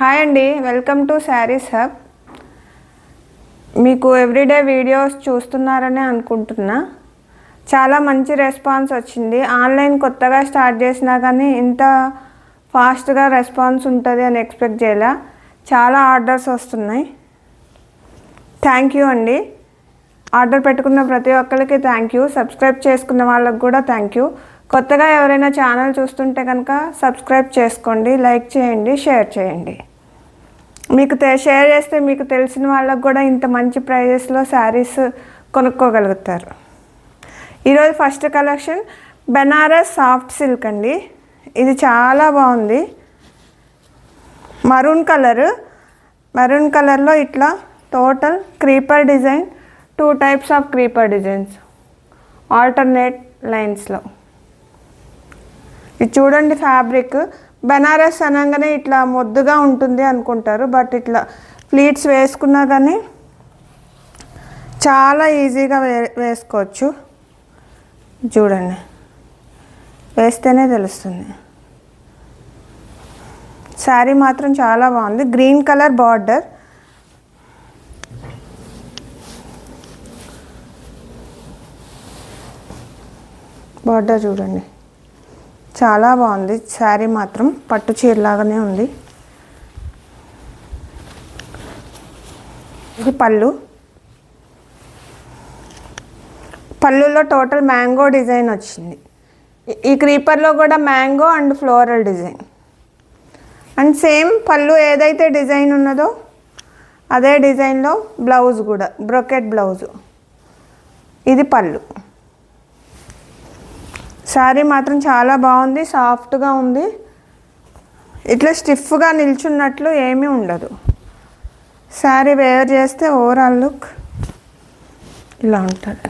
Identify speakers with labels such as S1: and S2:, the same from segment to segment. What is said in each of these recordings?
S1: Hi అండి welcome to saris hub మీకు everyday videos చూస్తున్నారని అనుకుంటున్నా. చాలా మంచి రెస్పాన్స్ వచ్చింది. ఆన్లైన్ కొత్తగా స్టార్ట్ చేసినా కానీ ఇంత ఫాస్ట్గా రెస్పాన్స్ ఉంటుంది అని ఎక్స్పెక్ట్ చేయలే. చాలా ఆర్డర్స్ వస్తున్నాయి. థ్యాంక్ యూ అండి. ఆర్డర్ పెట్టుకున్న ప్రతి ఒక్కరికి థ్యాంక్ యూ సబ్స్క్రైబ్ చేసుకున్న వాళ్ళకి కూడా థ్యాంక్ యూ కొత్తగా ఎవరైనా ఛానల్ చూస్తుంటే కనుక సబ్స్క్రైబ్ చేసుకోండి లైక్ చేయండి షేర్ చేయండి. మీకు షేర్ చేస్తే మీకు తెలిసిన వాళ్ళకు కూడా ఇంత మంచి ప్రైజెస్లో శారీస్ కొనుక్కోగలుగుతారు. ఈరోజు first collection Banaras soft silk అండి. ఇది చాలా బాగుంది. మరూన్ కలరు మరూన్ కలర్లో ఇట్లా total creeper design two types of creeper designs alternate లైన్స్లో ఇది చూడండి ఫ్యాబ్రిక్ బెనారస్ అనగానే ఇట్లా మొద్దుగా ఉంటుంది అనుకుంటారు బట్ ఇట్లా ఫ్లీట్స్ వేసుకున్నా కానీ చాలా ఈజీగా వే వేసుకోవచ్చు. చూడండి. వేస్తేనే తెలుస్తుంది. శారీ మాత్రం చాలా బాగుంది. Green colour border. బార్డర్ చూడండి. చాలా బాగుంది. శారీ మాత్రం పట్టు చీరలాగానే ఉంది. ఇది పళ్ళు. పళ్ళులో టోటల్ మ్యాంగో డిజైన్ వచ్చింది. ఈ- క్రీపర్లో కూడా mango and floral design. And same పళ్ళు ఏదైతే డిజైన్ ఉన్నదో అదే డిజైన్లో బ్లౌజ్ కూడా బ్రొకెట్ బ్లౌజు. ఇది పళ్ళు. శారీ మాత్రం చాలా బాగుంది సాఫ్ట్గా ఉంది. ఇట్లా స్టిఫ్గా నిల్చున్నట్లు ఏమీ ఉండదు. శారీ వేర్ చేస్తే ఓవరాల్ లుక్ ఇలా ఉంటుంది.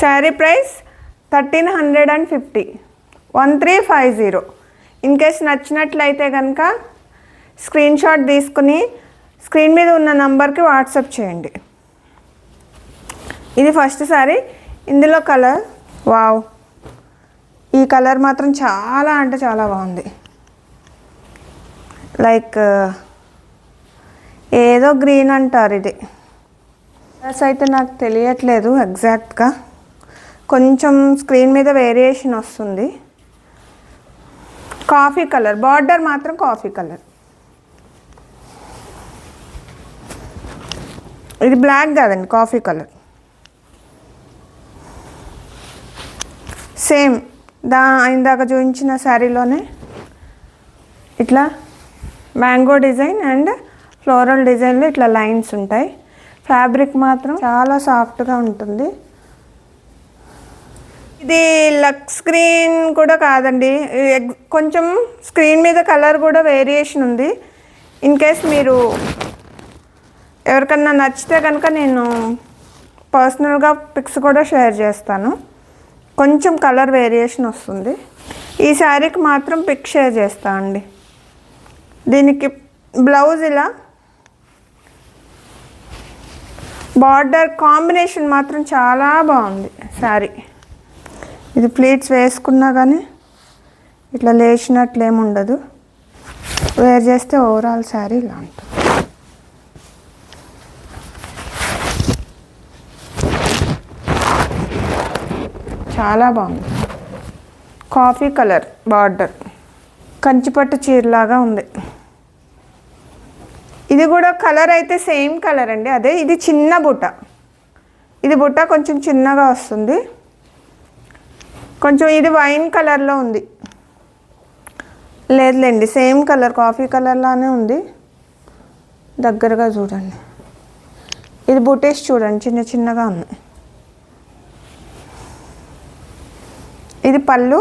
S1: Sari price thirteen hundred and fifty. One three five zero. In case నచ్చినట్లయితే కనుక స్క్రీన్ షాట్ తీసుకుని స్క్రీన్ మీద ఉన్న నంబర్కి వాట్సాప్ చేయండి. ఇది ఫస్ట్ సారీ ఇందులో కలర్ వావ్ ఈ కలర్ మాత్రం చాలా అంటే చాలా బాగుంది. లైక్ uh, ఏదో గ్రీన్ అంటారు ఇది. కలర్స్ అయితే నాకు తెలియట్లేదు ఎగ్జాక్ట్గా కొంచెం స్క్రీన్ మీద వేరియేషన్ వస్తుంది. కాఫీ కలర్ బార్డర్ మాత్రం కాఫీ కలర్ ఇది బ్లాక్ కాదండి కాఫీ కలర్ సేమ్ దా ఇందాక చూపించిన శారీలోనే ఇట్లా మ్యాంగో డిజైన్ అండ్ ఫ్లోరల్ డిజైన్లో ఇట్లా లైన్స్ ఉంటాయి. ఫ్యాబ్రిక్ మాత్రం చాలా సాఫ్ట్గా ఉంటుంది. ఇది లక్ స్క్రీన్ కూడా కాదండి. ఎగ్- కొంచెం స్క్రీన్ మీద కలర్ కూడా వేరియేషన్ ఉంది. ఇన్ కేస్ మీరు ఎవరికన్నా నచ్చితే కనుక నేను పర్సనల్గా పిక్స్ కూడా షేర్ చేస్తాను. కొంచెం కలర్ వేరియేషన్ వస్తుంది. ఈ శారీకి మాత్రం పిక్ షేర్ చేస్తా అండి. దీనికి బ్లౌజ్ ఇలా బార్డర్ కాంబినేషన్ మాత్రం చాలా బాగుంది శారీ. ఇది ప్లీట్స్ వేసుకున్నా కానీ ఇట్లా లేచినట్లు ఏమి ఉండదు. వేర్ చేస్తే ఓవరాల్ శారీ ఇలా ఉంటుంది. చాలా బాగుంది. Coffee colour border. కంచిపట్టు చీరలాగా ఉంది. ఇది కూడా కలర్ అయితే సేమ్ కలర్ అండి. అదే ఇది చిన్న బుట్ట. ఇది బుట్ట కొంచెం చిన్నగా వస్తుంది. కొంచెం ఇది వైన్ కలర్లో ఉంది. లేదులేండి సేమ్ కలర్ కాఫీ కలర్లానే ఉంది. దగ్గరగా చూడండి. ఇది బుటేస్ చూడండి చిన్న చిన్నగా ఉన్నాయి ఇది పళ్ళు.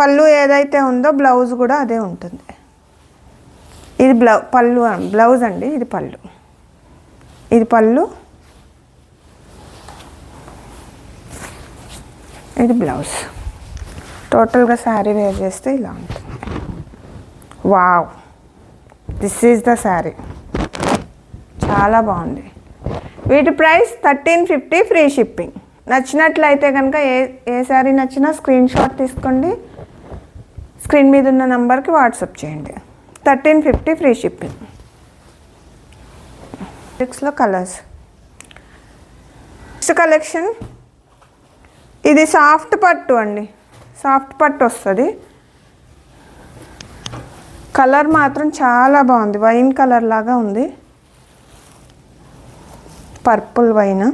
S1: పళ్ళు ఏదైతే ఉందో బ్లౌజ్ కూడా అదే ఉంటుంది. ఇది బ్లౌ పళ్ళు బ్లౌజ్ అండి ఇది పళ్ళు. ఇది పళ్ళు. ఇది బ్లౌజ్. టోటల్గా శారీ వేర్ చేస్తే ఇలా ఉంటుంది. Wow! This is the sari. చాలా బాగుంది. వీటి price thirteen fifty free shipping. నచ్చినట్లయితే కనుక ఏ ఏ శారీ నచ్చినా స్క్రీన్ షాట్ తీసుకోండి. స్క్రీన్ మీద ఉన్న నంబర్కి వాట్సాప్ చేయండి. Thirteen fifty free shipping. సిక్స్లో కలర్స్. Next collection. ఇది సాఫ్ట్ పట్టు అండి. సాఫ్ట్ పట్టు వస్తుంది. కలర్ మాత్రం చాలా బాగుంది. వైన్ కలర్ లాగా ఉంది. Purple wine.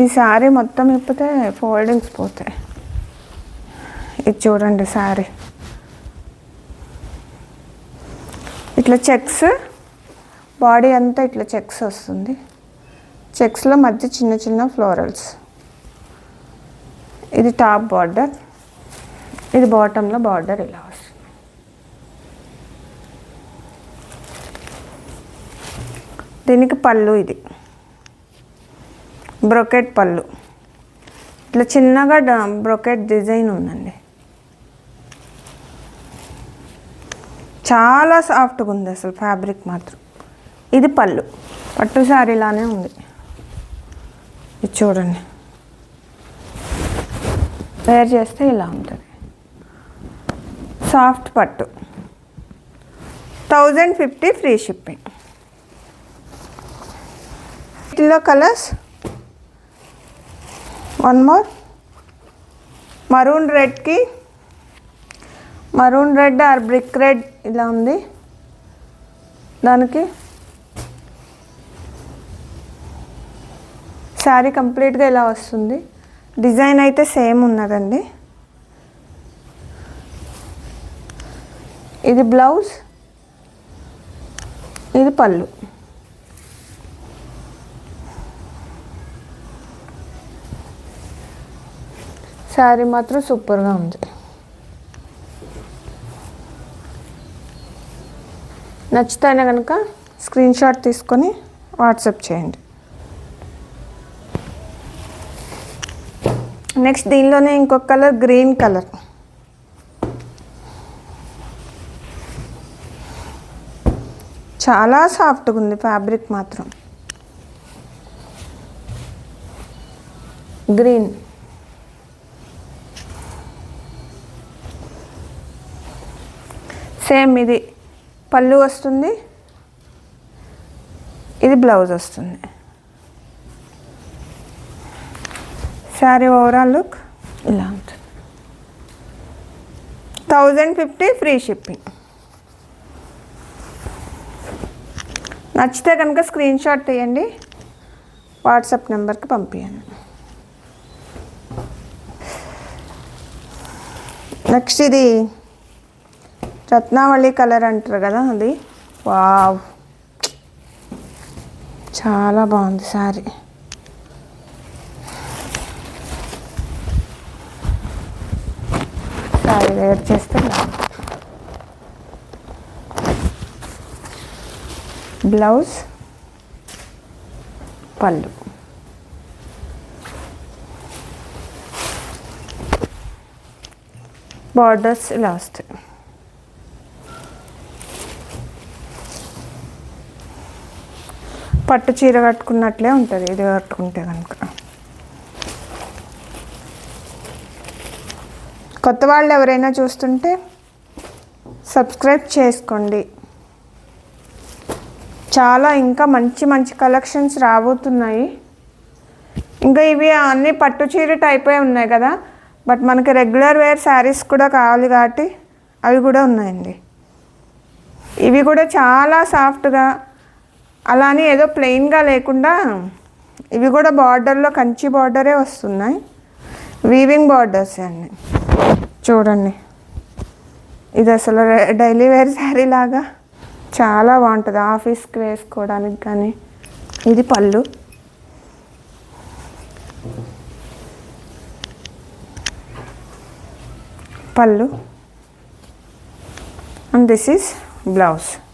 S1: ఈ శారీ మొత్తం ఇప్పితే ఫోల్డింగ్స్ పోతాయి. ఇది చూడండి శారీ ఇట్లా చెక్స్ బాడీ అంతా ఇట్లా చెక్స్ వస్తుంది. చెక్స్లో మధ్య చిన్న చిన్న ఫ్లోరల్స్. ఇది టాప్ బార్డర్. ఇది బాటంలో బార్డర్ ఇలా వస్తుంది. దీనికి పళ్ళు ఇది. బ్రొకెట్ పళ్ళు. ఇట్లా చిన్నగా డ- బ్రొకెట్ డిజైన్ ఉందండి. చాలా సాఫ్ట్గా ఉంది అసలు ఫ్యాబ్రిక్ మాత్రం. ఇది పళ్ళు. పట్టు శారీలానే ఉంది. ఇది చూడండి. వేర్ చేస్తే ఇలా ఉంటుంది. సాఫ్ట్ పట్టు. Thousand fifty free shipping. వీటిలో colours one more maroon రెడ్కి maroon red or brick red ఇలా ఉంది. దానికి శారీ కంప్లీట్గా ఇలా వస్తుంది. డిజైన్ అయితే సేమ్ ఉన్నదండి. ఇది బ్లౌజ్ ఇది పళ్ళు. శారీ మాత్రం సూపర్గా ఉంది. నచ్చితేనే కనుక స్క్రీన్ షాట్ తీసుకొని వాట్సాప్ చేయండి. నెక్స్ట్ దీనిలోనే ఇంకొక కలర్ గ్రీన్ కలర్. చాలా సాఫ్ట్గా ఉంది ఫ్యాబ్రిక్ మాత్రం. గ్రీన్. సేమ్ ఇది పళ్ళు వస్తుంది. ఇది బ్లౌజ్ వస్తుంది. శారీ ఓవరాల్ లుక్ ఇలా ఉంటుంది. Thousand fifty free shipping. నచ్చితే కనుక స్క్రీన్ షాట్ తీయండి. వాట్సాప్ నెంబర్కి పంపించండి నెక్స్ట్ ఇది రత్నావళి కలర్ అంటారు కదా అది. వావ్. చాలా బాగుంది సారీ సారీ వేర్ చేస్తే బ్లౌజ్ పళ్ళు. బార్డర్స్ ఇలా పట్టు చీర కట్టుకున్నట్లే ఉంటుంది. ఇది కట్టుకుంటే కనుక కొత్త వాళ్ళు ఎవరైనా చూస్తుంటే సబ్స్క్రైబ్ చేసుకోండి. చాలా ఇంకా మంచి మంచి కలెక్షన్స్ రాబోతున్నాయి. ఇంకా ఇవి అన్నీ పట్టు చీర టైపే ఉన్నాయి కదా. బట్ మనకి రెగ్యులర్ వేర్ శారీస్ కూడా కావాలి కాబట్టి అవి కూడా ఉన్నాయండి. ఇవి కూడా చాలా సాఫ్ట్గా అలానే ఏదో ప్లెయిన్గా లేకుండా ఇవి కూడా బార్డర్లో కంచి బార్డరే వస్తున్నాయి. వీవింగ్ బార్డర్స్ అండి. చూడండి. ఇది అసలు డైలీ వేర్ శారీ లాగా చాలా బాగుంటుంది. ఆఫీస్కి వేసుకోవడానికి కానీ. ఇది పళ్ళు. పళ్ళు. అండ్ దిస్ ఈస్ బ్లౌజ్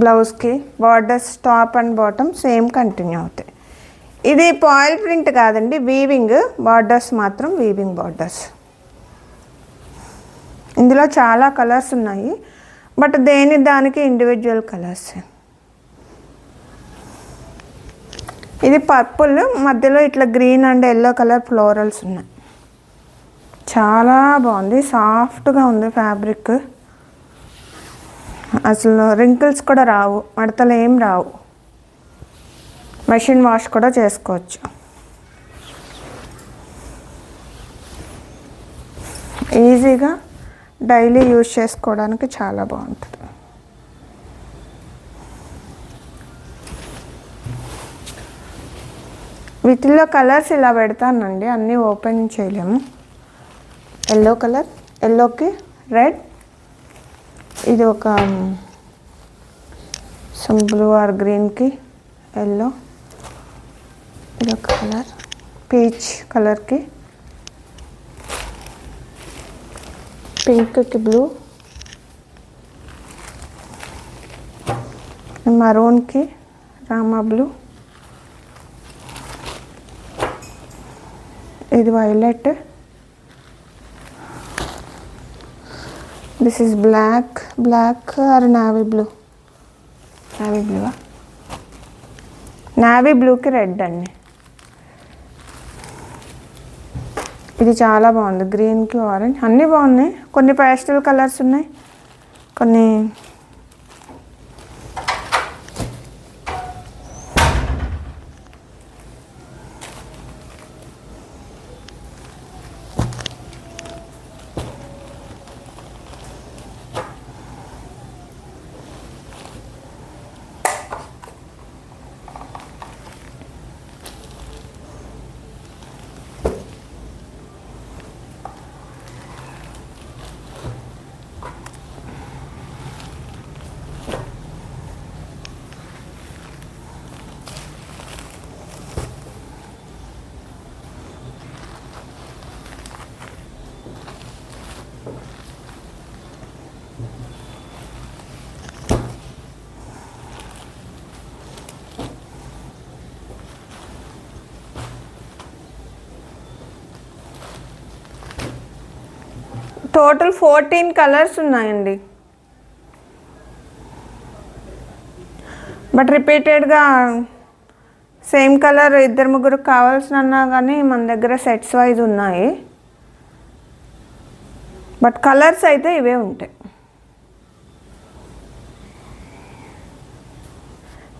S1: బ్లౌజ్కి borders top and bottom same continue అవుతాయి. ఇది పాయిల్ ప్రింట్ కాదండి వీవింగ్ బార్డర్స్ మాత్రం వీవింగ్ బార్డర్స్. ఇందులో చాలా కలర్స్ ఉన్నాయి బట్ దేని దానికి ఇండివిజువల్ కలర్స్. ఇది పర్పుల్ మధ్యలో ఇట్లా green and yellow colour florals ఉన్నాయి. చాలా బాగుంది సాఫ్ట్గా ఉంది ఫ్యాబ్రిక్. అసలు రింకిల్స్ కూడా రావు మడతలు ఏం రావు. మెషిన్ వాష్ కూడా చేసుకోవచ్చు. ఈజీగా డైలీ యూజ్ చేసుకోవడానికి చాలా బాగుంటుంది. వీటిల్లో కలర్స్ ఇలా పెడతానండి అన్నీ ఓపెన్ చేయలేము. ఎల్లో కలర్ ఎల్లోకి రెడ్ ఇది ఒక సమ్ బ్లూ ఆర్ గ్రీన్కి ఎల్లో. ఇది ఒక కలర్. పీచ్ కలర్కి పింక్కి బ్లూ. మరూన్కి రామా బ్లూ. ఇది violet. This is black black or navy blue navy బ్లూవా navy బ్లూకి రెడ్ అండి. ఇది చాలా బాగుంది. గ్రీన్కి ఆరెంజ్ అన్నీ బాగున్నాయి. కొన్ని పేస్టల్ కలర్స్ ఉన్నాయి. కొన్ని టోటల్ ఫోర్టీన్ కలర్స్ ఉన్నాయండి. బట్ రిపీటెడ్గా సేమ్ కలర్ ఇద్దరు ముగ్గురు కావాల్సిన కానీ మన దగ్గర సెట్స్ వైజ్ ఉన్నాయి. బట్ కలర్స్ అయితే ఇవే ఉంటాయి.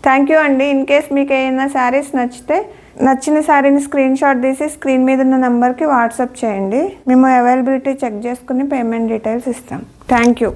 S1: థ్యాంక్ యూ అండి. ఇన్ కేస్ మీకు ఏమైనా శారీస్ నచ్చితే నచ్చిన శారీని స్క్రీన్ షాట్ తీసి స్క్రీన్ మీద ఉన్న నెంబర్కి వాట్సాప్ చేయండి. మేము అవైలబిలిటీ చెక్ చేసుకుని పేమెంట్ డీటెయిల్స్ ఇస్తాం. Thank you.